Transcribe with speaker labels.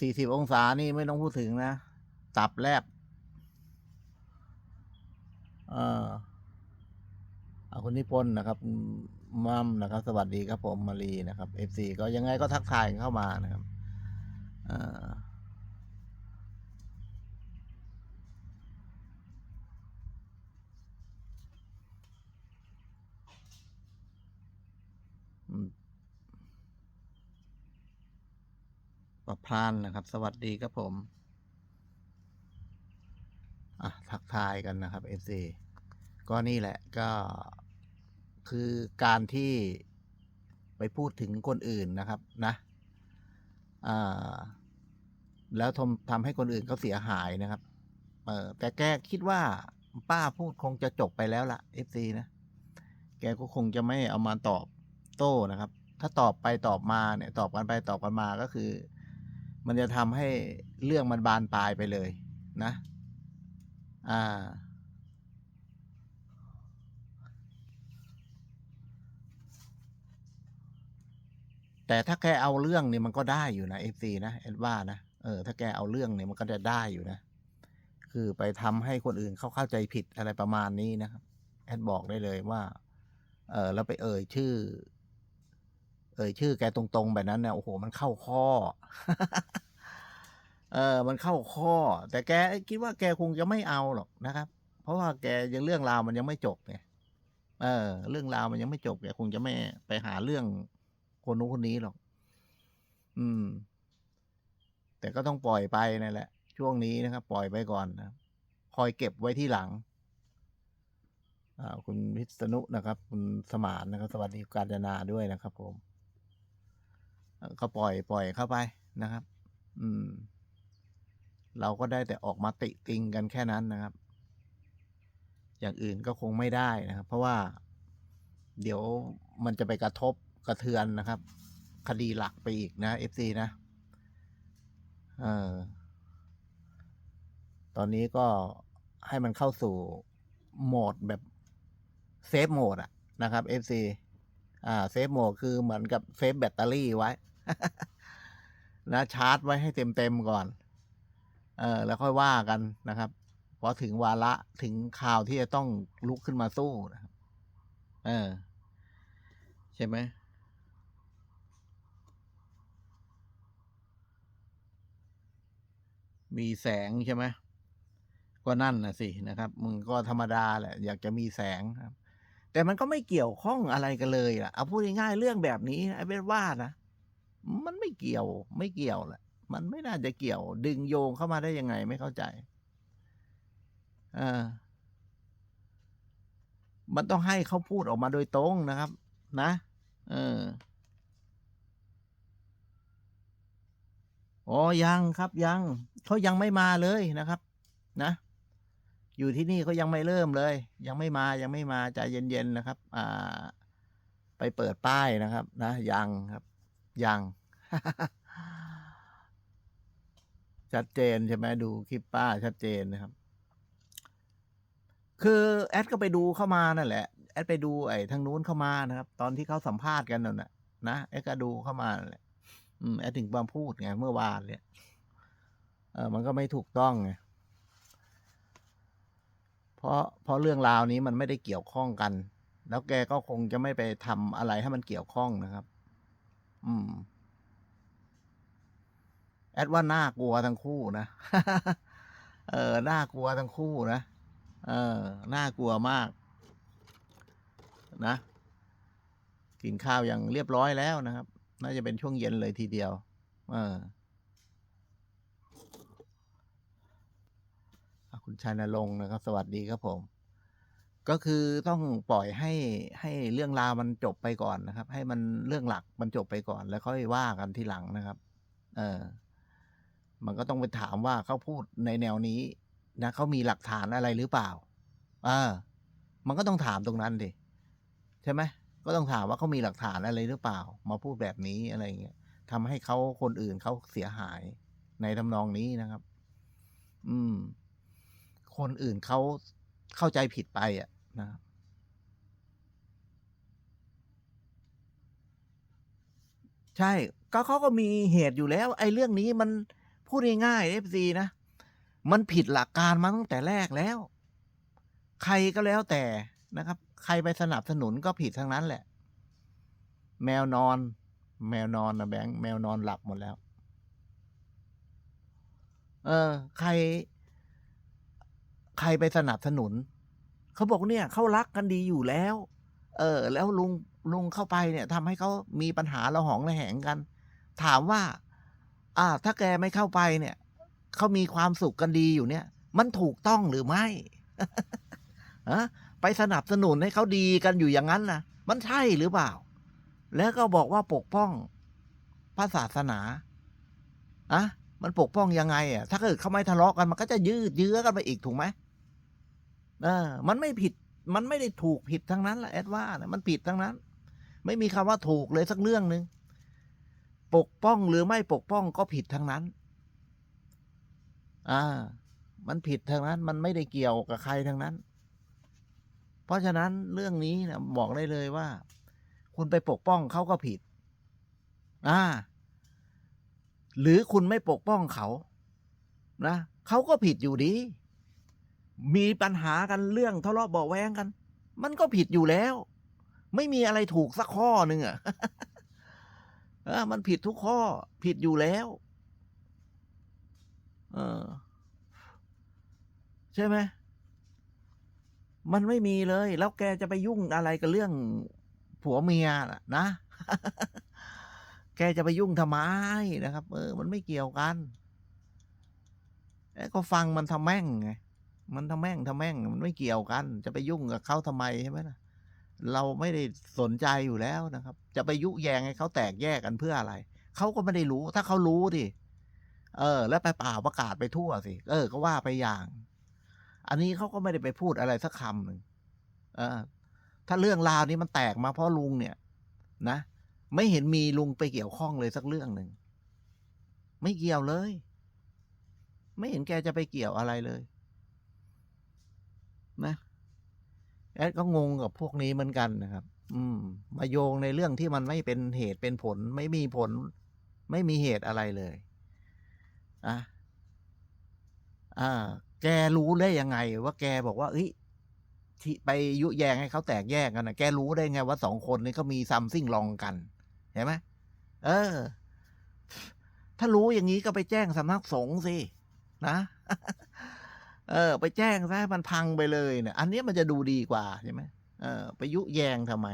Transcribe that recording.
Speaker 1: สี่สิบองศานี่ไม่ต้องพูดถึงนะ ตับแลบเออเอคุณนิพนธ์นะครับมัมนะครับ สวัสดีครับผมมารีนะครับเอฟซีก็ยังไงก็ทักทายเข้ามานะครับอ่า ประพานนะครับ สวัสดีครับผมอะทักทายกันนะครับ FC ก็นี่แหละก็คือการที่ไปพูดถึงคนอื่นนะครับนะอ่าแล้วทำทำให้คนอื่นเขาเสียหายนะครับเออแต่แกคิดว่าป้าพูดคงจะจบไปแล้วล่ะ FC นะ แกก็คงจะไม่เอามาตอบโต้นะครับ ถ้าตอบไปตอบมาเนี่ย ตอบกันไปตอบกันมาก็คือ มันจะทำให้เรื่องมันบานปลายไปเลยนะ อ่า แต่ถ้าแกเอาเรื่องเนี่ยมันก็ได้อยู่นะเอฟซีนะเอ็ดว่านะ เออ ถ้าแกเอาเรื่องเนี่ยมันก็จะได้อยู่นะ คือไปทำให้คนอื่นเขาเข้าใจผิดอะไรประมาณนี้นะครับแอดบอกได้เลยว่า เออแล้วไปเอ่ยชื่อ อ่ยชื่อแกตรงๆแบบนั้นเนี่ยโอ้โหมันเข้าข้อ เออมันเข้าข้อ แต่แกคิดว่าแกคงจะไม่เอาหรอกนะครับ เพราะว่าแกยังเรื่องราวมันยังไม่จบไงเออ เรื่องราวมันยังไม่จบแกคงจะไม่ไปหาเรื่องคนนู้นคนนี้หรอก อืม แต่ก็ต้องปล่อยไปนั่นแหละ ช่วงนี้นะครับ ปล่อยไปก่อนนะคอยเก็บไว้ที่หลังอ่าคุณพิษณุนะครับ คุณสมานนะครับ สวัสดีการจนาด้วยนะครับผม ก็ปล่อยปล่อยเข้าไปนะครับ อืม เราก็ได้แต่ออกมาติติงกันแค่นั้นนะครับ อย่างอื่นก็คงไม่ได้นะครับ เพราะว่า เดี๋ยวมันจะไปกระทบกระเทือนนะครับ คดีหลักไปอีกนะ FC นะเออตอนนี้ก็ให้มันเข้าสู่โหมดแบบเซฟโหมดอะนะครับ FC อ่าเซฟโหมดคือเหมือนกับเซฟแบตเตอรี่ไว้ นะชาร์จไว้ให้เต็มๆก่อน เออ แล้วค่อยว่ากันนะครับพอถึงวาระถึงข่าวที่จะต้องลุกขึ้นมาสู้นะครับ เออ ใช่ไหมมีแสงใช่ไหมก็นั่นนะสินะครับมึงก็ธรรมดาแหละ อยากจะมีแสงครับ แต่มันก็ไม่เกี่ยวข้องอะไรกันเลยล่ะ เอาพูดง่ายๆเรื่องแบบนี้ไอ้เบนว่านะ มันไม่เกี่ยว ไม่เกี่ยวแหละมันไม่น่าจะเกี่ยว ดึงโยงเข้ามาได้ยังไงไม่เข้าใจเออมันต้องให้เขาพูดออกมาโดยตรงนะครับ นะ เอออ๋อยังครับยังเขายังไม่มาเลยนะครับ นะ อยู่ที่นี่เขายังไม่เริ่มเลย ยังไม่มายังไม่มาใจเย็นๆนะครับ อ่า ไปเปิดป้ายนะครับ นะยังครับ ยัง ชัดเจนใช่ไหมดูคลิปป้าชัดเจนนะครับ คือแอดก็ไปดูเข้ามานั่นแหละ แอดไปดูไอ้ทางนู้นเข้ามานะครับ ตอนที่เขาสัมภาษณ์กันนั่นแหละนะแอดก็ดูเข้ามานั่นแหละอืมแอดถึงมาพูดไงเมื่อวานเนี่ยเออมันก็ไม่ถูกต้องไงเพราะเพราะเรื่องราวนี้มันไม่ได้เกี่ยวข้องกัน แล้วแกก็คงจะไม่ไปทำอะไรให้มันเกี่ยวข้องนะครับ อืม แอดว่าน่ากลัวทั้งคู่นะ เออ น่ากลัวทั้งคู่นะ เออ น่ากลัวมาก นะ กินข้าวอย่างเรียบร้อยแล้วนะครับ น่าจะเป็นช่วงเย็นเลยทีเดียว เออคุณชัยนรงค์นะครับ สวัสดีครับผม ก็คือต้องปล่อยให้ให้เรื่องราวมันจบไปก่อนนะครับ ให้มันเรื่องหลักมันจบไปก่อน แล้วค่อยว่ากันทีหลังนะครับ เออ มันก็ต้องไปถามว่าเขาพูดในแนวนี้นะเขามีหลักฐานอะไรหรือเปล่าอ่ามันก็ต้องถามตรงนั้นดิใช่ไหมก็ต้องถามว่าเขามีหลักฐานอะไรหรือเปล่า มาพูดแบบนี้อะไรเงี้ยทำให้เขาคนอื่นเขาเสียหายในทำนองนี้นะครับ อืม คนอื่นเขาเข้าใจผิดไปอะ นะครับใช่ ก็เขาก็มีเหตุอยู่แล้ว ไอ้เรื่องนี้มันพูดง่ายๆเอฟซีนะ มันผิดหลักการมาตั้งแต่แรกแล้ว ใครก็แล้วแต่นะครับ ใครไปสนับสนุนก็ผิดทั้งนั้นแหละ แมวนอน แมวนอนนะแบงค์แมวนอนหลับหมดแล้ว เออ ใคร ใครไปสนับสนุน เขาบอกเนี่ยเขารักกันดีอยู่แล้ว เออ แล้วลุงลุงเข้าไปเนี่ยทำให้เขามีปัญหาระหองระแหงกัน ถามว่า อ่า ถ้าแกไม่เข้าไปเนี่ยเขามีความสุขกันดีอยู่เนี่ย มันถูกต้องหรือไม่ฮะไปสนับสนุนให้เขาดีกันอยู่อย่างนั้นนะมันใช่หรือเปล่า แล้วก็บอกว่าปกป้องพระศาสนาอะมันปกป้องยังไงอะถ้าเกิดเขาไม่ทะเลาะกันมันก็จะยืดเยื้อกันไปอีกถูกไหม เออมันไม่ผิดมันไม่ได้ถูกผิดทั้งนั้นแหละแอดว่านะมันผิดทั้งนั้น ไม่มีคำว่าถูกเลยสักเรื่องหนึ่งปกป้องหรือไม่ปกป้องก็ผิดทั้งนั้น อ่า มันผิดทั้งนั้น มันไม่ได้เกี่ยวกับใครทั้งนั้น เพราะฉะนั้นเรื่องนี้นะบอกได้เลยว่า คุณไปปกป้องเขาก็ผิด อ่า หรือคุณไม่ปกป้องเขา นะเขาก็ผิดอยู่ดี มีปัญหากันเรื่องทะเลาะเบาแวงกัน มันก็ผิดอยู่แล้ว ไม่มีอะไรถูกสักข้อหนึ่งอะเออมันผิดทุกข้อ ผิดอยู่แล้ว เออ ใช่ไหมมันไม่มีเลย แล้วแกจะไปยุ่งอะไรกับเรื่องผัวเมียน่ะนะแกจะไปยุ่งทำไมนะครับ เออ มันไม่เกี่ยวกันแอ้ก็ฟังมันทำแม่งไง มันทำแม่งทำแม่งมันไม่เกี่ยวกัน จะไปยุ่งกับเขาทำไมใช่ไหมล่ะเราไม่ได้สนใจอยู่แล้วนะครับ จะไปยุแยงให้เขาแตกแยกกันเพื่ออะไรเขาก็ไม่ได้รู้ ถ้าเขารู้ดิเออ แล้วไปเปล่าประกาศไปทั่วสิเออ ก็ว่าไปอย่าง อันนี้เขาก็ไม่ได้ไปพูดอะไรสักคำหนึ่งเออ ถ้าเรื่องราวนี้มันแตกมาเพราะลุงเนี่ย นะไม่เห็นมีลุงไปเกี่ยวข้องเลยสักเรื่องหนึ่งไม่เกี่ยวเลย ไม่เห็นแกจะไปเกี่ยวอะไรเลย นะแอดก็งงกับพวกนี้เหมือนกันนะครับ อืม มาโยงในเรื่องที่มันไม่เป็นเหตุเป็นผล ไม่มีผล ไม่มีเหตุอะไรเลยอะอ่า แกรู้ได้ยังไง ว่าแกบอกว่าเอ้ยที่ไปยุแยงให้เขาแตกแยกกันนะแกรู้ได้ไงว่าสองคนนี้เขามีซัมซิ่งลองกันเห็นไหมเออ ถ้ารู้อย่างนี้ก็ไปแจ้งสำนักสงฆ์สินะ เออ ไปแจ้งซะมันพังไปเลยเนี่ย อันนี้มันจะดูดีกว่าใช่ไหมเออ ไปยุแยงทำไม